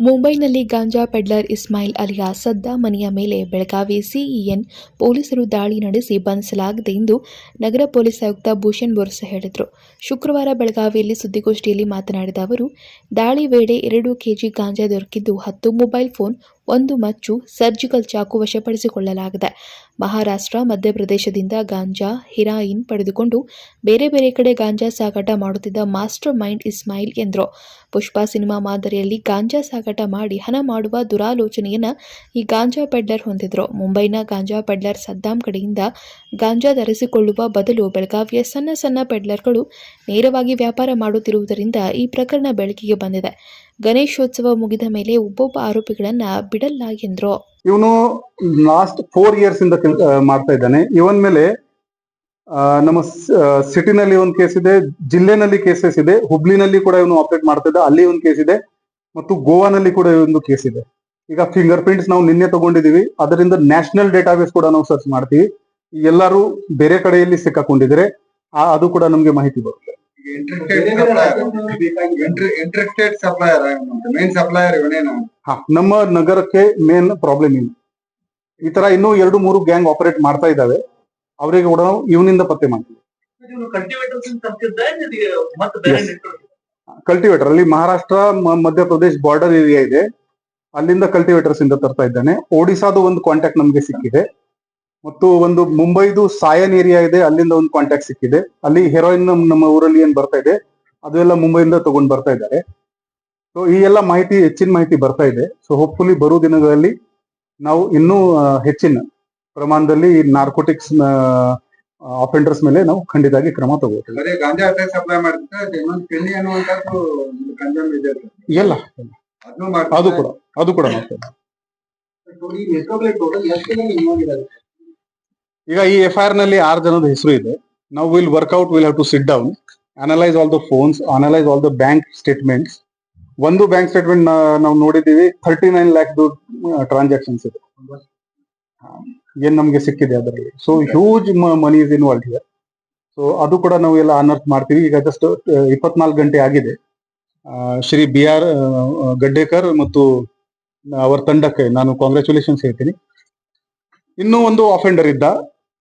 ಮುಂಬೈನಲ್ಲಿ ಗಾಂಜಾ ಪೆಡ್ಲರ್ ಇಸ್ಮಾಯಿಲ್ ಅಲಿಯಾ ಸದ್ದಾ ಮನೆಯ ಮೇಲೆ ಬೆಳಗಾವಿ ಸಿಇಎನ್ ಪೊಲೀಸರು ದಾಳಿ ನಡೆಸಿ ಬಂಧಿಸಲಾಗಿದೆ ಎಂದು ನಗರ ಪೊಲೀಸ್ ಆಯುಕ್ತ ಭೂಷಣ್ ಬೋರ್ಸ ಹೇಳಿದರು. ಶುಕ್ರವಾರ ಬೆಳಗಾವಿಯಲ್ಲಿ ಸುದ್ದಿಗೋಷ್ಠಿಯಲ್ಲಿ ಮಾತನಾಡಿದ ಅವರು, ದಾಳಿ ವೇಳೆ ಎರಡು ಕೆಜಿ ಗಾಂಜಾ ದೊರಕಿದ್ದು ಹತ್ತು ಮೊಬೈಲ್ ಫೋನ್ ಒಂದು ಮಚ್ಚು ಸರ್ಜಿಕಲ್ ಚಾಕು ವಶಪಡಿಸಿಕೊಳ್ಳಲಾಗಿದೆ. ಮಹಾರಾಷ್ಟ್ರ, ಮಧ್ಯಪ್ರದೇಶದಿಂದ ಗಾಂಜಾ, ಹಿರಾಯಿನ್ ಪಡೆದುಕೊಂಡು ಬೇರೆ ಬೇರೆ ಕಡೆ ಗಾಂಜಾ ಸಾಗಾಟ ಮಾಡುತ್ತಿದ್ದ ಮಾಸ್ಟರ್ ಮೈಂಡ್ ಇಸ್ಮಾಯಿಲ್ ಎಂದರು. ಪುಷ್ಪ ಸಿನಿಮಾ ಮಾದರಿಯಲ್ಲಿ ಗಾಂಜಾ ಸಾಗಾಟ ಮಾಡಿ ಹಣ ಮಾಡುವ ದುರಾಲೋಚನೆಯನ್ನ ಈ ಗಾಂಜಾ ಪೆಡ್ಲರ್ ಹೊಂದಿದ್ರು. ಮುಂಬೈನ ಗಾಂಜಾ ಪೆಡ್ಲರ್ ಸದ್ದಾಂ ಕಡೆಯಿಂದ ಗಾಂಜಾ ಧರಿಸಿಕೊಳ್ಳುವ ಬದಲು ಬೆಳಗಾವಿಯ ಸಣ್ಣ ಸಣ್ಣ ಪೆಡ್ಲರ್ಗಳು ನೇರವಾಗಿ ವ್ಯಾಪಾರ ಮಾಡುತ್ತಿರುವುದರಿಂದ ಈ ಪ್ರಕರಣ ಬೆಳಕಿಗೆ ಬಂದಿದೆ. ಗಣೇಶೋತ್ಸವ ಮುಗಿದ ಮೇಲೆ ಒಬ್ಬೊಬ್ಬ ಆರೋಪಿಗಳನ್ನ ಬಿಡಲ್ಲ ಎಂದ್ರು. ಇವನು ಲಾಸ್ಟ್ ಫೋರ್ ಇಯರ್ಸ್ ಇಂದ ಮಾಡ್ತಾ ಇದ್ದಾನೆ. ಇವನ್ ಮೇಲೆ ನಮ್ಮ ಸಿಟಿನಲ್ಲಿ ಒಂದು ಕೇಸ್ ಇದೆ, ಜಿಲ್ಲೆನಲ್ಲಿ ಕೇಸಸ್ ಇದೆ, ಹುಬ್ಳಿನಲ್ಲಿ ಕೂಡ ಇವನು ಆಪರೇಟ್ ಮಾಡ್ತಾ ಇದ್ದ, ಅಲ್ಲಿ ಒಂದು ಕೇಸ್ ಇದೆ, ಮತ್ತು ಗೋವಾನಲ್ಲಿ ಕೂಡ ಒಂದು ಕೇಸ್ ಇದೆ. ಈಗ ಫಿಂಗರ್ ಪ್ರಿಂಟ್ಸ್ ನಾವು ನಿನ್ನೆ ತಗೊಂಡಿದೀವಿ ಅದರಿಂದ ನ್ಯಾಷನಲ್ ಡೇಟಾಬೇಸ್ ಕೂಡ ನಾವು ಸರ್ಚ್ ಮಾಡ್ತೀವಿ. ಎಲ್ಲರೂ ಬೇರೆ ಕಡೆಯಲ್ಲಿ ಸಿಕ್ಕಾಕೊಂಡಿದ್ರೆ ಅದು ಕೂಡ ನಮ್ಗೆ ಮಾಹಿತಿ ಬರುತ್ತೆ. ಇಂಟ್ರೆಸ್ಟೆಡ್ ಸಪ್ಲೈಯರ್ ಮೇನ್ ಸಪ್ಲೈಯರ್ ಇವನೇನು ಹಾ ನಮ್ಮ ನಗರಕ್ಕೆ ಮೇನ್ ಪ್ರಾಬ್ಲಮ್ ಏನು ಈ ತರ ಇನ್ನೂ ಎರಡು ಮೂರು ಗ್ಯಾಂಗ್ ಆಪರೇಟ್ ಮಾಡ್ತಾ ಇದ್ದಾವೆ. ಅವರಿಗೆ ಕೂಡ ನಾವು ಇವನಿಂದ ಪತ್ತೆ ಮಾಡ್ತೀವಿ. ಕಲ್ಟಿವೇಟರ್ ಅಲ್ಲಿ ಮಹಾರಾಷ್ಟ್ರ ಮಧ್ಯಪ್ರದೇಶ ಮಧ್ಯಪ್ರದೇಶ್ ಬಾರ್ಡರ್ ಏರಿಯಾ ಇದೆ. ಅಲ್ಲಿಂದ ಕಲ್ಟಿವೇಟರ್ಸ್ ಇಂದ ತರ್ತಾ ಇದ್ದಾನೆ. ಒಡಿಸಾದು ಒಂದು ಕಾಂಟ್ಯಾಕ್ಟ್ ನಮ್ಗೆ ಸಿಕ್ಕಿದೆ. ಮತ್ತು ಒಂದು ಮುಂಬೈದು ಸಾಯನ್ ಏರಿಯಾ ಇದೆ ಅಲ್ಲಿಂದ ಒಂದು ಕಾಂಟ್ಯಾಕ್ಟ್ ಸಿಕ್ಕಿದೆ. ಅಲ್ಲಿ ಹೆರೋಯಿನ್ ನಮ್ಮ ಊರಲ್ಲಿ ಏನ್ ಬರ್ತಾ ಇದೆ ಅದೆಲ್ಲ ಮುಂಬೈಯಿಂದ ತಗೊಂಡ್ ಬರ್ತಾ ಇದ್ದಾರೆ. ಸೊ ಈ ಎಲ್ಲ ಮಾಹಿತಿ ಹೆಚ್ಚಿನ ಮಾಹಿತಿ ಬರ್ತಾ ಇದೆ. ಸೊ ಹೋಪ್ಫುಲಿ ಬರೋ ದಿನಗಳಲ್ಲಿ ನಾವು ಇನ್ನೂ ಹೆಚ್ಚಿನ ಪ್ರಮಾಣದಲ್ಲಿ ನಾರ್ಕೋಟಿಕ್ಸ್ ಆಫೆಂಡರ್ಸ್ ಮೇಲೆ ನಾವು ಖಂಡಿತವಾಗಿ ಕ್ರಮ ತಗೋತೀವಿ. ಗಾಂಜಾ ಸಪ್ಲೈ ಮಾಡ್ತಾರೆ ಎಲ್ಲ ಅದು ಕೂಡ ಅದು ಕೂಡ ಮಾಡ್ತೇವೆ ಈಗ ಈ ಎಫ್ ಐ ಆರ್ನಲ್ಲಿ ಆರು ಜನದ ಹೆಸರು ಇದೆ. ನಾವು will work out will have to sit down analyse all the phones analyse all the bank statements ಒಂದು ಬ್ಯಾಂಕ್ ಸ್ಟೇಟ್ಮೆಂಟ್ ನಾವು ನೋಡಿದೀವಿ ಥರ್ಟಿ ನೈನ್ ಲ್ಯಾಕ್ ಟ್ರಾನ್ಸಾಕ್ಷನ್ಸ್ ಇದೆ. ಏನ್ ನಮ್ಗೆ ಸಿಕ್ಕಿದೆ ಅದರಲ್ಲಿ? So huge money is involve ಇದೆ ಸೊ ಅದು ಕೂಡ ನಾವು ಎಲ್ಲ ಅನರ್ತ್ ಮಾಡ್ತೀವಿ. ಈಗ ಜಸ್ಟ್ ಇಪ್ಪತ್ನಾಲ್ಕು ಗಂಟೆ ಆಗಿದೆ. ಶ್ರೀ ಬಿ ಆರ್ ಗಡ್ಡೇಕರ್ ಮತ್ತು ಅವರ ತಂಡಕ್ಕೆ ನಾನು ಕಾಂಗ್ರ್ಯಾಚುಲೇಷನ್ಸ್ ಹೇಳ್ತೀನಿ. ಇನ್ನೂ ಒಂದು ಆಫೆಂಡರ್ ಇದ್ದ.